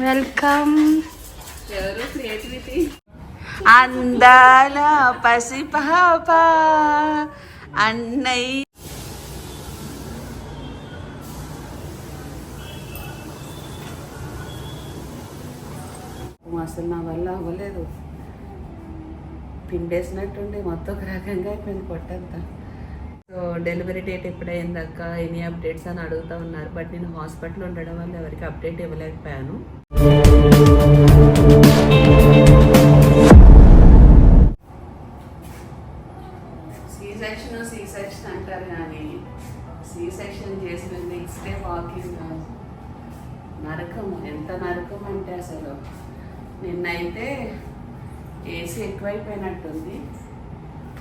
Welcome అందాల పసిపాప అన్నయ్య. అసలు నా వల్ల అవ్వలేదు. పిండేసినట్టుండి మొత్తం ఒక రకంగా అయిపోయింది పొట్టంతా. సో డెలివరీ డేట్ ఎప్పుడైందాక ఎనీ అప్డేట్స్ అని అడుగుతూ ఉన్నారు. బట్ నేను హాస్పిటల్ ఉండడం వల్ల ఎవరికి అప్డేట్ ఇవ్వలేకపోయాను. సెక్షన్ సి సెక్షన్ అంటారు కానీ సి సెక్షన్ చేసిన నెక్స్ట్ డే వాకింగ్ నరకం ఎంత నరకం అంటే అసలు నిన్నైతే ఏసీ ఎక్కువైపోయినట్టుంది.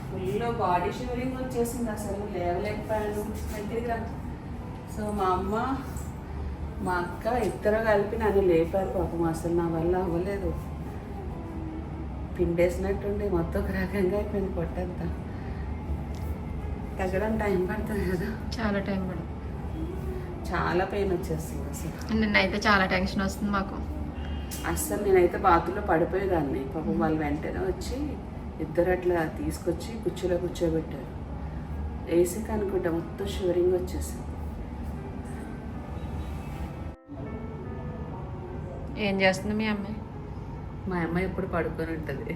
ఫుల్ బాడీ షివరింగ్ వచ్చేసింది అసలు. లేవలేకపోయాను. దగ్గరికి సో మా అమ్మ మా అక్క ఇద్దరు కలిపి నన్ను లేపారు పాపం అసలు నా వల్ల అవ్వలేదు. పిండేసినట్టుండి మొత్తం ఒక రకంగా అయిపోయింది పొట్టంతా. తగ్గడం టైం పడుతుంది కదా. చాలా టైం పడుతుంది. చాలా పెయిన్ వచ్చేస్తుంది అసలు. నిన్నైతే చాలా టెన్షన్ వస్తుంది మాకు. అస్సలు నేనైతే బాత్రూంలో పడిపోయేదాన్ని. పాపం వాళ్ళు వెంటనే వచ్చి ఇద్దరు అట్లా తీసుకొచ్చి కుర్చీలో కూర్చోబెట్టారు. ఏసీకి అనుకుంటా మొత్తం షివరింగ్ వచ్చేసింది. ఏం చేస్తుంది మీ అమ్మాయి? మా అమ్మాయి ఎప్పుడు పడుకొని ఉంటుంది.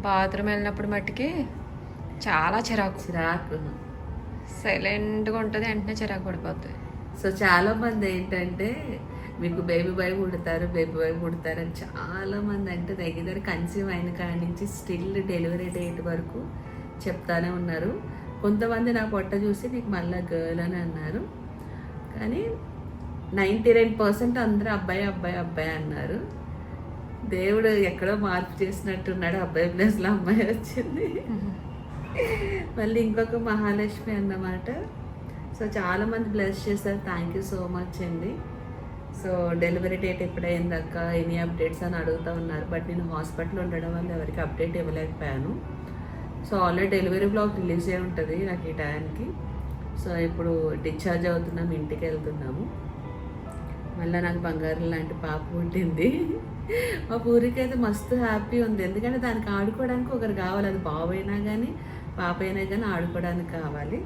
బాత్రూమ్ వెళ్ళినప్పుడు మట్టుకి చాలా చిరాకు. చిరాకు. సైలెంట్గా ఉంటుంది వెంటనే చిరాకు పడిపోతుంది సో చాలా మంది ఏంటంటే మీకు బేబీ బాయ్ పుడతారు బేబీ బాయ్ పుడతారు అని చాలా మంది అంటే దగ్గర కన్సీవ్ అయిన కాడి నుంచి స్టిల్ డెలివరీ డేట్ వరకు చెప్తానే ఉన్నారు. కొంతమంది నా పొట్ట చూసి నీకు మళ్ళీ గర్ల్ అని అన్నారు. కానీ నైంటీ నైన్ పర్సెంట్ అందరూ అబ్బాయి అబ్బాయి అబ్బాయి అన్నారు. దేవుడు ఎక్కడో మార్పు చేసినట్టున్నాడు అబ్బాయి ప్లేస్లో అమ్మాయి వచ్చింది. మళ్ళీ ఇంకొక మహాలక్ష్మి అన్నమాట. సో చాలామంది బ్లెస్ చేశారు. థ్యాంక్ యూ సో మచ్ అండి. సో డెలివరీ డేట్ ఎప్పుడైందాక ఎనీ అప్డేట్స్ అని అడుగుతూ ఉన్నారు. బట్ నేను హాస్పిటల్ ఉండడం వల్ల ఎవరికి update ఇవ్వలేకపోయాను. So already delivery blog release అయి ఉంటుంది నాకు ఈ టైంకి. సో ఇప్పుడు డిశ్చార్జ్ అవుతున్నాం ఇంటికి వెళ్తున్నాము. మళ్ళీ నాకు బంగారం లాంటి పాప పుట్టింది. మా పూరికి అయితే మస్తు హ్యాపీ ఉంది. ఎందుకంటే దానికి ఆడుకోవడానికి ఒకరు కావాలి. అది బాబు అయినా కానీ పాప అయినా కానీ ఆడుకోవడానికి కావాలి.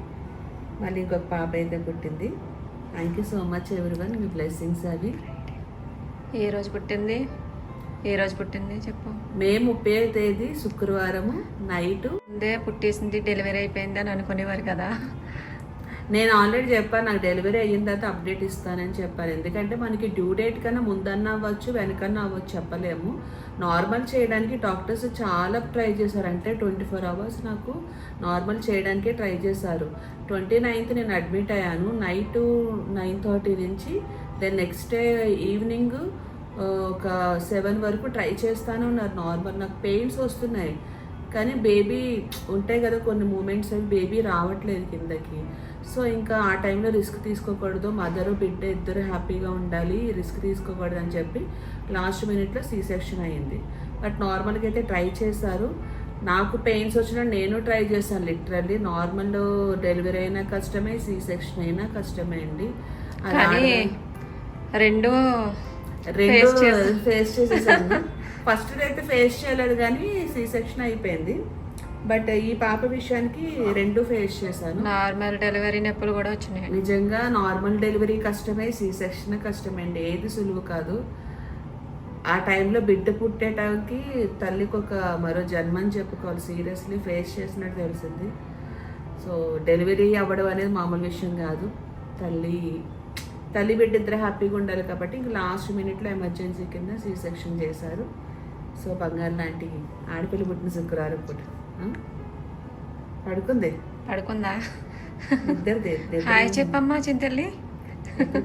మళ్ళీ ఇంకొక పాప అయితే పుట్టింది. Thank you so much everyone me blessings అవి. ఏ రోజు పుట్టింది? ఏ రోజు పుట్టింది చెప్పు? మే ముప్పై తేదీ శుక్రవారము నైటు ముందే పుట్టేసింది డెలివరీ అయిపోయింది అని అనుకునేవారు కదా. నేను ఆల్రెడీ చెప్పాను నాకు డెలివరీ అయిన తర్వాత అప్డేట్ ఇస్తానని చెప్పాను. ఎందుకంటే మనకి డ్యూ డేట్ కన్నా ముందన్నా అవ్వచ్చు వెనకన్నా అవ్వచ్చు చెప్పలేము. నార్మల్ చేయడానికి డాక్టర్స్ చాలా ట్రై చేశారు. అంటే ట్వంటీ ఫోర్ అవర్స్ నాకు నార్మల్ చేయడానికే ట్రై చేశారు. ట్వంటీ నైన్త్ నేను అడ్మిట్ అయ్యాను. నైట్ నైన్ థర్టీ నుంచి దెన్ నెక్స్ట్ డే ఈవినింగ్ ఒక సెవెన్ వరకు ట్రై చేస్తానే ఉన్నారు. నార్మల్ నాకు పెయిన్స్ వస్తున్నాయి. కానీ బేబీ ఉంటాయి కదా కొన్ని మూమెంట్స్ అవి బేబీ రావట్లేదు కిందకి. సో ఇంకా ఆ టైంలో రిస్క్ తీసుకోకూడదు. మదరు బిడ్డ ఇద్దరు హ్యాపీగా ఉండాలి. రిస్క్ తీసుకోకూడదు అని చెప్పి లాస్ట్ మినిట్లో సీ సెక్షన్ అయింది. బట్ నార్మల్గా అయితే ట్రై చేశారు. నాకు పెయిన్స్ వచ్చినా నేను ట్రై చేశాను లిటరల్లీ. నార్మల్ డెలివరీ అయినా కష్టమే సీ సెక్షన్ అయినా కష్టమే అండి. రెండు రెండు ఫేస్ చేసేసాను. ఫస్ట్ అయితే ఫేస్ చేయలేదు కానీ సి సెక్షన్ అయిపోయింది. బట్ ఈ పాప విషయానికి రెండు ఫేస్ చేశాను. నార్మల్ డెలివరీ నొప్పులు కూడా వచ్చినాయి. నిజంగా నార్మల్ డెలివరీ కష్టమే సి సెక్షన్ కష్టమే అండి. ఏది సులువు కాదు. ఆ టైంలో బిడ్డ పుట్టేటానికి తల్లికి ఒక మరో జన్మని చెప్పుకోవాలి. సీరియస్లీ ఫేస్ చేసినట్టు తెలిసింది. సో డెలివరీ అవ్వడం అనేది మామూలు విషయం కాదు. తల్లి తల్లి బిడ్డ ఇద్దరు హ్యాపీగా ఉండాలి కాబట్టి ఇంక లాస్ట్ మినిట్లో ఎమర్జెన్సీ కింద సీ సెక్షన్ చేశారు. సో బంగారు లాంటి ఆడపిల్ల పుట్టిన శుక్రవారం పూట. ఆ? పడుకుంది. పడుకుందా? ఇద్దరు హాయ్ చెప్పమ్మా చింతల్లి.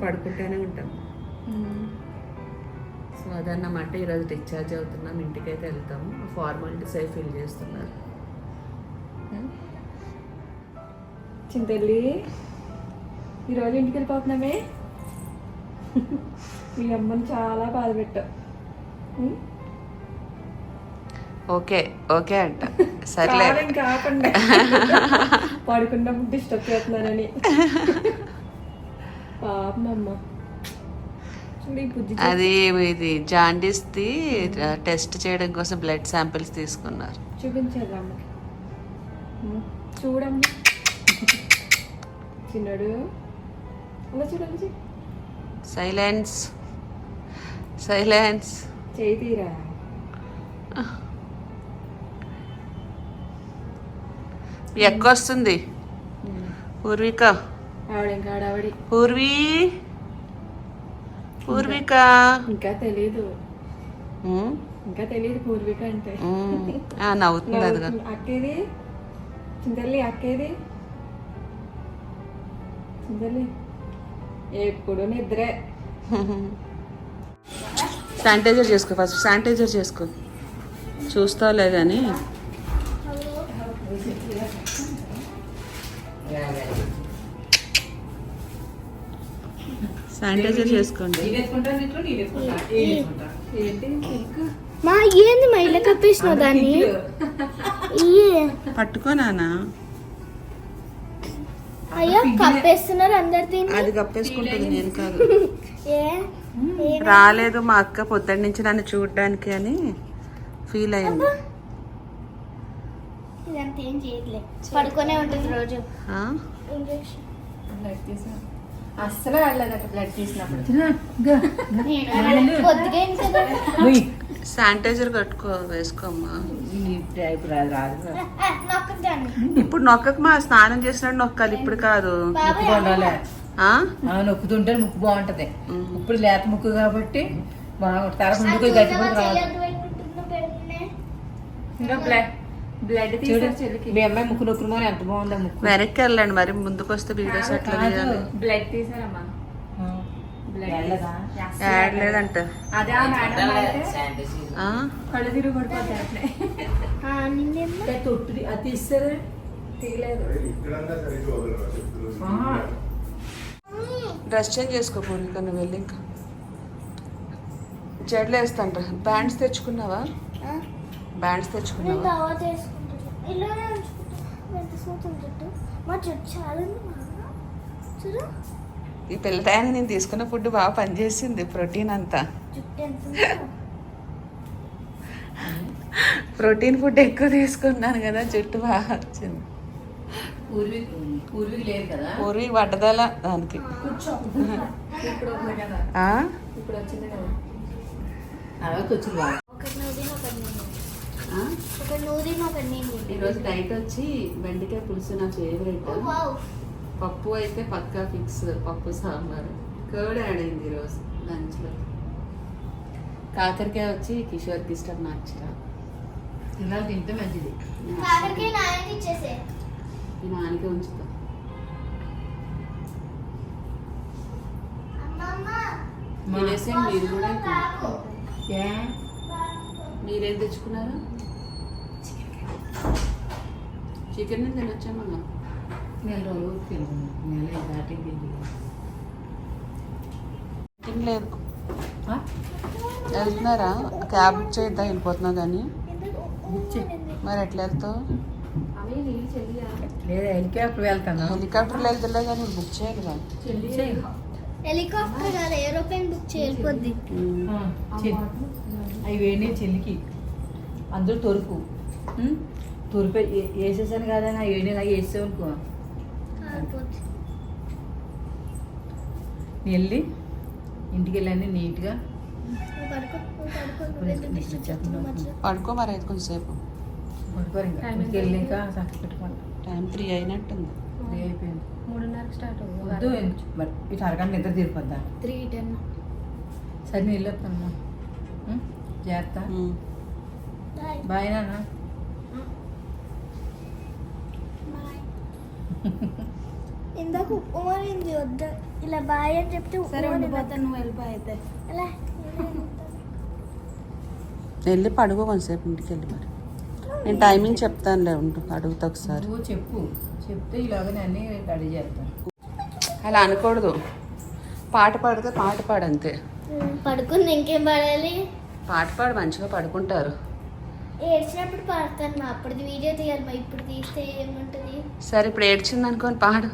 పడుకుంటూనే ఉంటాం. సో అదన్నమాట ఈరోజు డిశ్చార్జ్ అవుతున్నాం ఇంటికైతే వెళ్తాము. ఫార్మాలిటీస్ అవి ఫిల్ చేస్తున్నారు. చింతల్లి ఈరోజు ఇంటికి వెళ్ళిపోతున్నామే మీ అమ్మని చాలా బాధ పెట్టావు ఓకే ఓకే అంట. సర్లే. పడుకున్నప్పుడు డిస్టర్బ్ చేస్తున్నానని. పాపం అమ్మ చూడు ఈ బుజ్జి అది ఇది జాండీస్ది టెస్ట్ చేయడం కోసం బ్లడ్ శాంపిల్స్ తీసుకున్నారు. చూపించారు చూడమ్మ. చిన్నడు. చూడండి. సైలెన్స్. సైలెన్స్. చేయి తీరా ఎక్కొస్తుంది పూర్విక పూర్వీ. పూర్విక. ఇంకా తెలీదు. ఇంకా తెలియదు పూర్విక అంటే. నవ్వుతుంది. అది. అక్కేది? చింతల్లి అక్కేది? చింతల్లి. ఎప్పుడు నిద్రే. శానిటైజర్ చేసుకో ఫస్ట్. శానిటైజర్ చేసుకో. చూస్తావులే కానీ శానిటైజర్ చేసుకోండి. మా ఏంది మా ఇల్లు కప్పేసినావు దాన్ని? ఇయ్యే. పట్టుకో నానా. అయ్యో కప్పేస్తున్నారు అందరు దీన్ని. అది కప్పేసుకుంటుంది నేను కాదు. రాలేదు మా అక్క పొద్దున్న నుంచి నన్ను చూడడానికి అని ఫీల్ అయింది. ఇదంతా ఏం చేయట్లే. పడుకొనే ఉంటుంది రోజు. ఆ? ఇంజెక్షన్. బ్లడ్ అస్సలు బ్లడ్ తీసినప్పుడు. పొద్దుగా కదా శానిటైజర్ కట్టుకో వేసుకోమ్మా. ఇప్పుడు నొక్కకు మా స్నానం చేసినట్టు నొక్కాలి ఇప్పుడు కాదు. నొక్కుతుంటే ముక్కు బాగుంటది. ఇప్పుడు లేత ముక్కు కాబట్టి బాగుంటుంది ఆ ముందుకు గట్టిగా రాదు. ఇంకా బ్లడ్ మీ అమ్మాయి ముక్కు నొక్కుమో ఎంత బాగుందో ముక్కు. వెనక్కి వెళ్ళండి మరి ముందుకు వస్తే వీడియోస్ ఎట్లా. తీయాలి బ్లడ్ తీసారమ్మా? యాడ్ లేదంట. అదే? కళ్ళు తిరిగి పడిపోతాయి తొట్టు తీస్తారా. డ్రెస్ చేంజ్ చేసుకో పూర్విక నువ్వు వెళ్ళి ఇంకా. జడలు వేస్తాంట బ్యాండ్స్ తెచ్చుకున్నావా? బ్యాండ్స్ నేను తెచ్చుకున్నావా ఈ పిల్ల నేను తీసుకున్న ఫుడ్ బాగా పనిచేసింది ప్రోటీన్ అంతా. ప్రోటీన్ ఫుడ్ ఎక్కువ తీసుకున్నాను కదా జుట్టు బాగా వచ్చింది. పూర్వీ పడ్డదల దానికి. ఇప్పుడు ఉంది కదా ఆ? ఇప్పుడు వచ్చింది బాగా ఒకటి నూదిని ఒకటి నేను నేను ఈరోజు డైట్ వచ్చి బెండకాయ పులుసు నా ఫేవరెట్ పప్పు అయితే పక్కా ఫిక్స్ పప్పు సాంబార్. కర్డ్ యాడ్ అయింది ఈరోజు లంచ్లో. కాకరకాయ వచ్చి కిషోర్కి ఇష్టం నాకు ఇష్టం. తినాలి తింటే మంచిది. కాకరకాయ ఇచ్చేసే. ఈ నాన్నకే ఉంచుతా. మీరు కూడా? మీరేం తెచ్చుకున్నారు? చికెన్ తినొచ్చామన్నా నెల రోజులు తిరుగుతుంది నెల దాటింది చికెన్ లేదు. వెళ్తున్నారా? క్యాబ్ బుక్ చేద్దాం వెళ్ళిపోతున్నా కానీ. మరి ఎట్లా వెళ్తావు? లేదా హెలికాప్టర్ వెళ్తాను? హెలికాప్టర్లో వెళ్తులే కానీ బుక్ చేయాలి. హెలికాప్టర్ కాదు ఏరోప్లేన్ బుక్ చేయకపోద్ది. అవి వేడి చెల్లికి. అందరూ తొరుపు ఉం? తొరుపు వేసేసాను కదా నా వేడి నాకు వేసావు అనుకో. వెళ్ళి ఇంటికి వెళ్ళండి నీట్గా. పడుకో మరి అయితే కొంచెంసేపు. పడుకోరు ఇంకా. Time ఇంటికి వెళ్ళి ఇంకా చక్కగా పెట్టుకోండి టైం త్రీ అయినట్టుంది. ఇది అయిపోయింది. మూడున్నరకు స్టార్ట్ వద్దు? మరి ఇటు అరగంట నిద్ర తీరిపోద్దా? Three ten. సరే నేను వెళ్ళొస్తాను జాగ్రత్త బాయ్ నాన్న బాయ్ ఇందాక ఉమ్మరింది వద్దు. ఇలా బాయ్ అని చెప్తే సరే ఉండిపోతాను నువ్వు వెళ్ళిపో అయితే. ఎలా? వెళ్ళి పడుకో కొంచెంసేపు ఇంటికి వెళ్ళి మరి. నేను టైమింగ్ చెప్తానులే ఉండు అడుగుతా ఒకసారి. నువ్వు చెప్పు. చెప్తే ఇలాగనే అన్నీ రెడీ చేస్తాను అలా అనకూడదు. పాట పాడితే పాట పాడంతే. పడుకుంది ఇంకేం పాడాలి? పాట పాడు మంచిగా పడుకుంటారు. ఏడ్చినప్పుడు పాడతాను మా అప్పటిది వీడియో తీయాలి మా ఇప్పుడు తీస్తే ఏముంటుంది? సరే ఇప్పుడు ఏడ్చింది అనుకోని పాడు.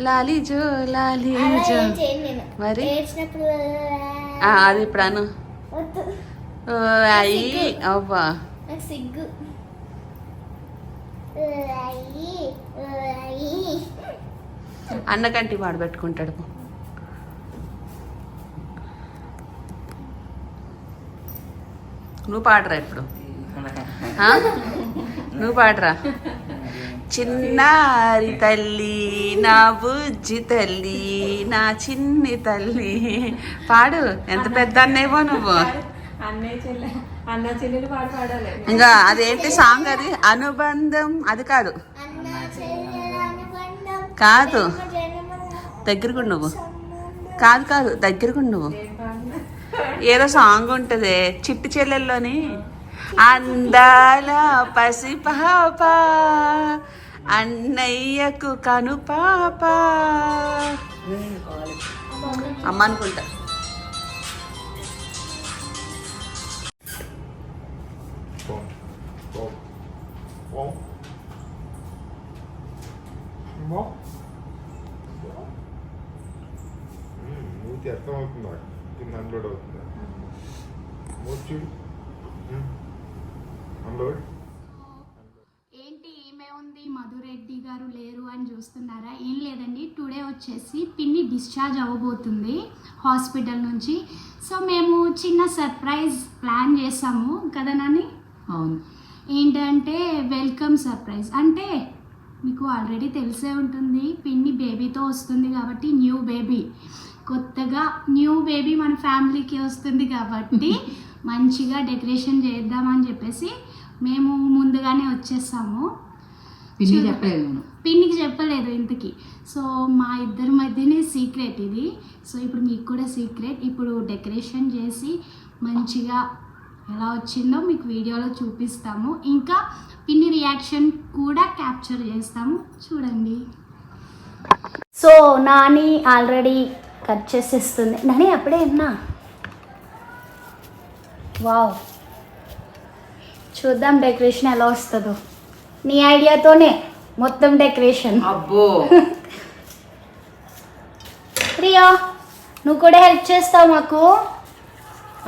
లాలి జో లాలి జో. మరి? ఏడ్చినప్పుడు అది ఇప్పుడు అను. అయ్యి అవ్వా. సిగ్గు. అన్నకంటి వాడు పెట్టుకుంటాడు నువ్వు పాడరా ఇప్పుడు? నువ్వు పాడరా. చిన్నారి తల్లి నా బుజ్జి తల్లి నా చిన్ని తల్లి. పాడు. ఎంత పెద్ద అన్నేవో నువ్వు. ఇంకా అదేంటి సాంగ్ అది? అనుబంధం. అది కాదు. కాదు. దగ్గరకు నువ్వు. కాదు కాదు దగ్గరకు నువ్వు. ఏదో సాంగ్ ఉంటుంది చిట్టి చెల్లెల్లోని. అందాల పసిపాప అన్నయ్యకు కను పాప. అమ్మ అనుకుంటా. మూతి కింద అన్లోడ్ అవుతుందా. మూతి చూడు అన్లోడ్? ఏంటి ఈమె ఉంది మధురెడ్డి గారు లేరు అని చూస్తున్నారా? ఏం లేదండి టుడే వచ్చేసి పిన్ని డిశ్చార్జ్ అవ్వబోతుంది హాస్పిటల్ నుంచి. సో మేము చిన్న సర్ప్రైజ్ ప్లాన్ చేసాము కదా నాని? అవును. ఏంటంటే వెల్కమ్ సర్ప్రైజ్. అంటే మీకు ఆల్రెడీ తెలిసే ఉంటుంది పిన్ని బేబీతో వస్తుంది కాబట్టి న్యూ బేబీ. కొత్తగా న్యూ బేబీ మన ఫ్యామిలీకి వస్తుంది కాబట్టి మంచిగా డెకరేషన్ చేద్దామని చెప్పేసి మేము ముందుగానే వచ్చేసాము. పిన్ని. చెప్పలేదు పిన్నికి చెప్పలేదు ఇంతకి. సో మా ఇద్దరి మధ్యనే సీక్రెట్ ఇది. సో ఇప్పుడు మీకు కూడా సీక్రెట్. ఇప్పుడు డెకరేషన్ చేసి మంచిగా ఎలా వచ్చిందో మీకు వీడియోలో చూపిస్తాము. ఇంకా పిన్ని రియాక్షన్ కూడా క్యాప్చర్ చేస్తాము. చూడండి. సో నాని ఆల్రెడీ కట్ చేసేస్తుంది. నాని అప్పుడే ఉన్నా వావ్. చూద్దాం డెకరేషన్ ఎలా వస్తుందో. నీ ఐడియాతోనే మొత్తం డెకరేషన్. అబ్బో. ప్రియా నువ్వు కూడా హెల్ప్ చేస్తావు మాకు.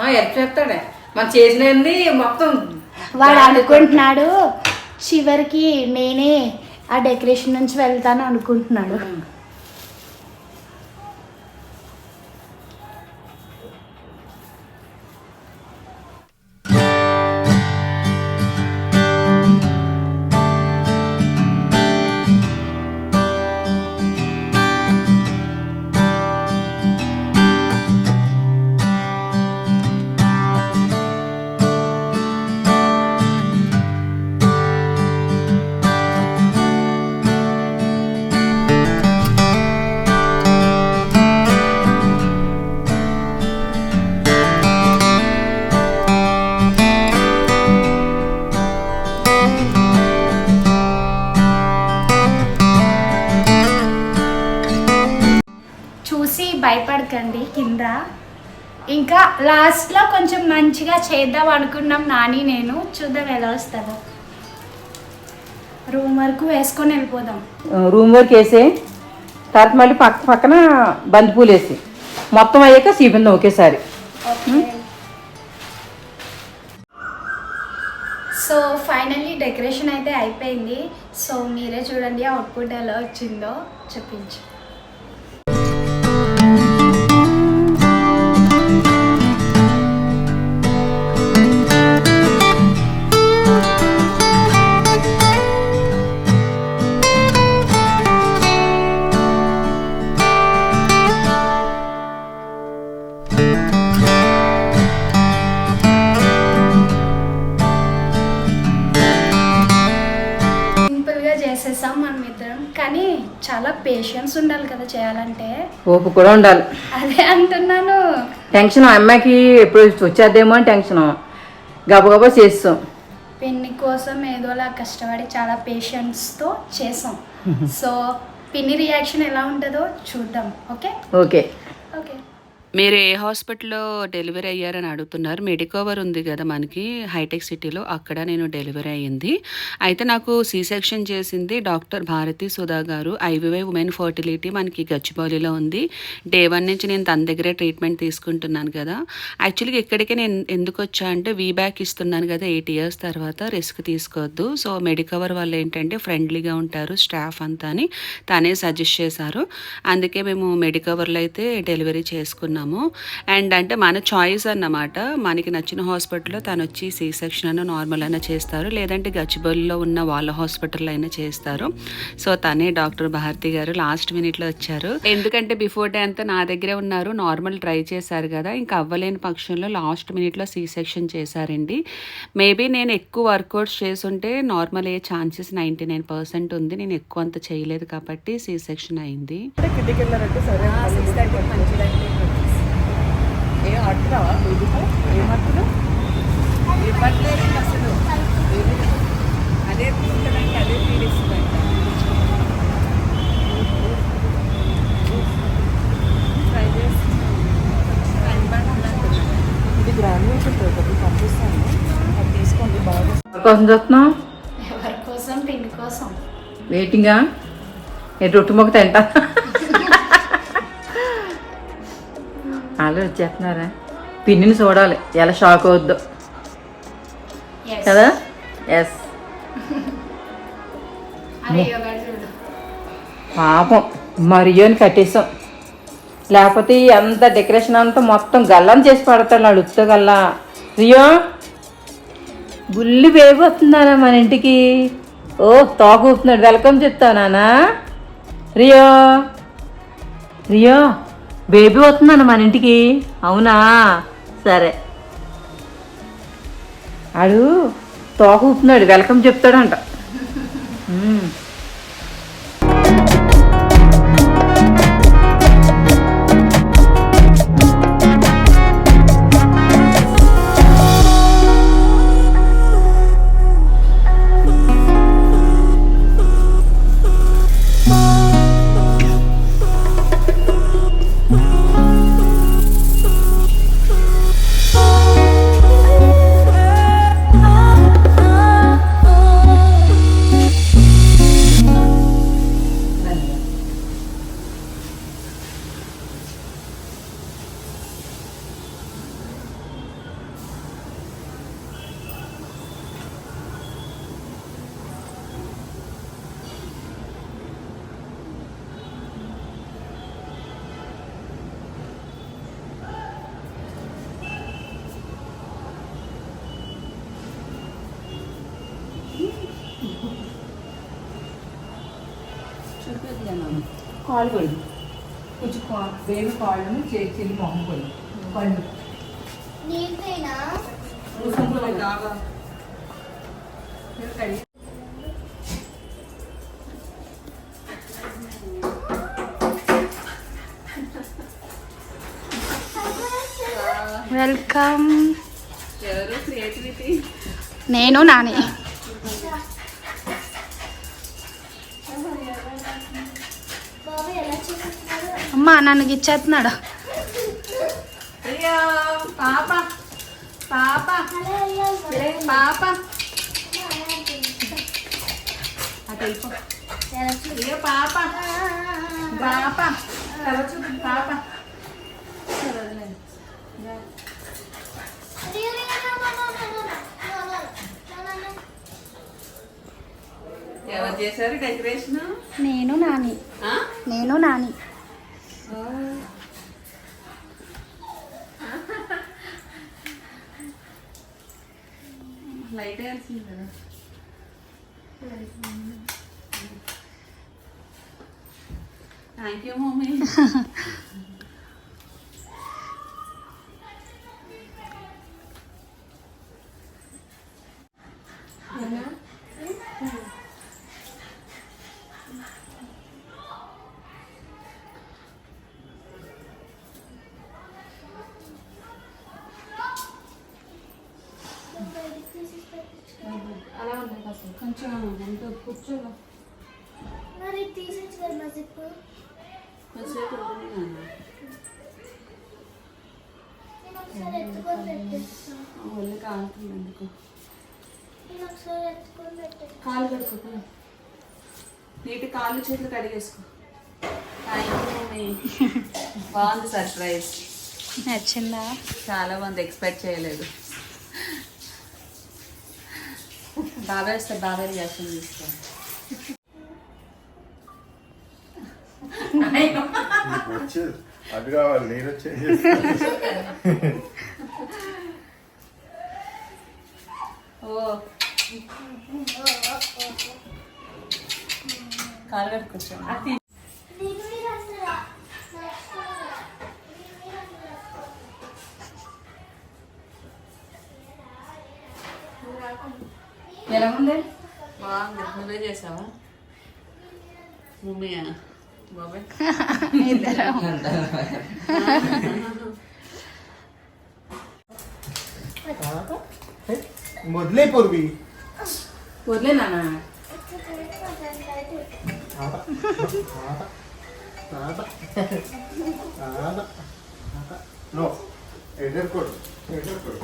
హెల్ప్ చేస్తాడే. మనం చేసినవన్నీ మొత్తం వాడు అనుకుంటున్నాడు చివరికి నేనే ఆ డెకరేషన్ నుంచి వెళ్తాను అనుకుంటున్నాడు. భయపడకండి కింద. ఇంకా లాస్ట్లో కొంచెం మంచిగా చేద్దాం అనుకున్నాం నాని నేను. చూద్దాం ఎలా వస్తుందో. రూమ్ వరకు వేసుకొని వెళ్ళిపోదాం. రూమ్ వరకు వేసే తర్వాత మళ్ళీ పక్క పక్కన బంతిపూలు వేసి. మొత్తం అయ్యాక సీపిందాం ఒకేసారి. సో ఫైనల్లీ డెకరేషన్ అయితే అయిపోయింది. సో మీరే చూడండి అవుట్పుట్ ఎలా వచ్చిందో. చూపించు కదా చేయాలంటే ఓపు కూడా ఉండాలి. అదే అంటున్నాను. టెన్షన్ అమ్మాయికి ఎప్పుడు వచ్చేద్దేమో అని టెన్షన్. గబగబా చేస్తాం. పిన్ని కోసం ఏదోలా కష్టపడి చాలా పేషెన్స్తో చేసాం. సో పిన్ని రియాక్షన్ ఎలా ఉంటుందో చూద్దాం. ఓకే? ఓకే. ఓకే. మీరు ఏ హాస్పిటల్లో డెలివరీ అయ్యారని అడుగుతున్నారు. మెడికవర్ ఉంది కదా మనకి హైటెక్ సిటీలో. అక్కడ నేను డెలివరీ అయ్యింది. అయితే నాకు సి సెక్షన్ చేసింది డాక్టర్ భారతి సుధా గారు. ఐవివై ఉమెన్ ఫర్టిలిటీ మనకి గచ్చిబౌలిలో ఉంది. డే వన్ నుంచి నేను తన దగ్గరే ట్రీట్మెంట్ తీసుకుంటున్నాను కదా. యాక్చువల్గా ఇక్కడికి నేను ఎందుకు వచ్చా అంటే వీ బ్యాక్ ఇస్తున్నాను కదా ఎయిట్ ఇయర్స్ తర్వాత రిస్క్ తీసుకోవద్దు. సో మెడికవర్ వాళ్ళు ఏంటంటే ఫ్రెండ్లీగా ఉంటారు స్టాఫ్ అంతా అని తనే సజెస్ట్ చేశారు. అందుకే మేము మెడికవర్లో అయితే డెలివరీ చేసుకున్నాం. చేసుకున్నాము అండ్ అంటే మన చాయిస్ అన్నమాట. మనకి నచ్చిన హాస్పిటల్లో తను వచ్చి సి సెక్షన్ అయినా నార్మల్ అయినా చేస్తారు. లేదంటే గచ్చిబౌలిలో ఉన్న వాళ్ళ హాస్పిటల్లో అయినా చేస్తారు. సో తనే డాక్టర్ భారతి గారు లాస్ట్ మినిట్లో వచ్చారు. ఎందుకంటే బిఫోర్ డే అంతా నా దగ్గరే ఉన్నారు. నార్మల్ ట్రై చేశారు కదా. ఇంకా అవ్వలేని పక్షంలో లాస్ట్ మినిట్లో సి సెక్షన్ చేశారండి. మేబీ నేను ఎక్కువ వర్కౌట్స్ చేసుంటే నార్మల్ అయ్యే ఛాన్సెస్ నైంటీ నైన్ పర్సెంట్ ఉంది. నేను ఎక్కువ అంత చేయలేదు కాబట్టి సి సెక్షన్ అయింది. కిందికి వెళ్ళారంటే సరే. ఏ అట్టురావా బేబీతో ఏం అసలు? అదే అదే ఇది ఒకటి పంపిస్తాను. తీసుకోండి. బాగా కోసం చూస్తున్నావు? ఎవరి కోసం? పిండి కోసం. వెయిటింగా ఏ రొట్టు మొక్క తింటా? వాళ్ళు వచ్చేస్తున్నారా? పిన్నిని చూడాలి. ఎలా షాక్ అవుద్దో. Yes. కదా? ఎస్ పాపం. మరియోని కట్టేసాం లేకపోతే అంత డెకరేషన్ అంతా మొత్తం గల్లం చేసి పడతాడు వాళ్ళు ఉత్త గల్లా. రియో బుల్లి బేబీ వస్తుందానా మన ఇంటికి? ఓ తోక ఊపుతున్నాడు వెల్కమ్ చెప్తావు నానా. Rio Rio. బేబీ వస్తుందన్న మన ఇంటికి? అవునా? సరే. ఆడు తోక ఊపుతున్నాడు వెల్కమ్ చెప్తాడంట. പാലുകളും कुछ వేరు పాలను చేర్చిని మొహంకొని పండు వెల్కమ్ ఎవరు క్రియేటివిటీ నేను నాని అమ్మ నన్ను ఇచ్చేస్తున్నాడు అయ్యో పాప పాప. పాప. అయ్యో పాప. పాప. పాప. ఎవరు చేశారు డెకరేషన్? నేను నాని. నేను నాని. లైట్ వేయాల్సింది కదా థ్యాంక్ యూ మమ్మీ కొంచెం ఎంతో కూర్చోగా మరి తీసేచ్చు మా ఒళ్ళు కాలుతుంది ఎందుకు కాలు కడుక్కో నీటి కాళ్ళు చేతులు కడిగేసుకో బాగుంది సర్ప్రైజ్. నచ్చిందా? చాలా మంది ఎక్స్పెక్ట్ చేయలేదు. బాబాయ్ వస్తే బాబాయ్ రియాక్షన్ తీసుకో నీకు వచ్చేది అది కావాలి నేను ఓ కాలు కట్టుకొచ్చా చేసావా మమ్మీయా బాబాయ్ మొదలే పొరువి వదిలే నాన్న నో ఎదుర్కోడు ఎదుర్కోడు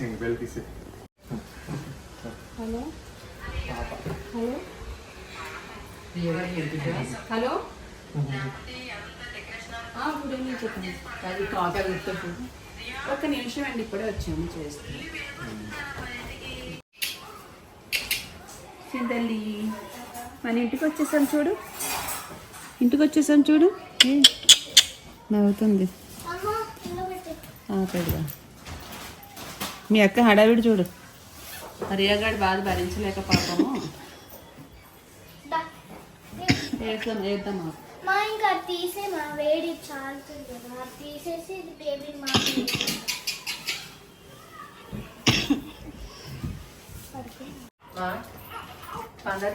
తీసేయండి బెల్ తీసే హలో? పాప హలో? గుడ్ ఈవినింగ్ చెప్పండి. అది గుర్తు ఒక్క నిమిషం అండి ఇప్పుడే వచ్చాము చేస్తాం. మన ఇంటికి వచ్చేసాం చూడు. ఇంటికి వచ్చేసాం చూడు. నవ్వుతుంది. అమ్మ ఇంట్లో పెట్టి. ఆ, పెడదాం మీ అక్క హడావిడి చూడు. హరియాగాడు బాధ భరించలేక పాపము. వేద్దాం మా ఇంకా తీసే మా వేడి చాలుతుంది. కదా అది తీసేసి ఇది బేబీ మా పండగ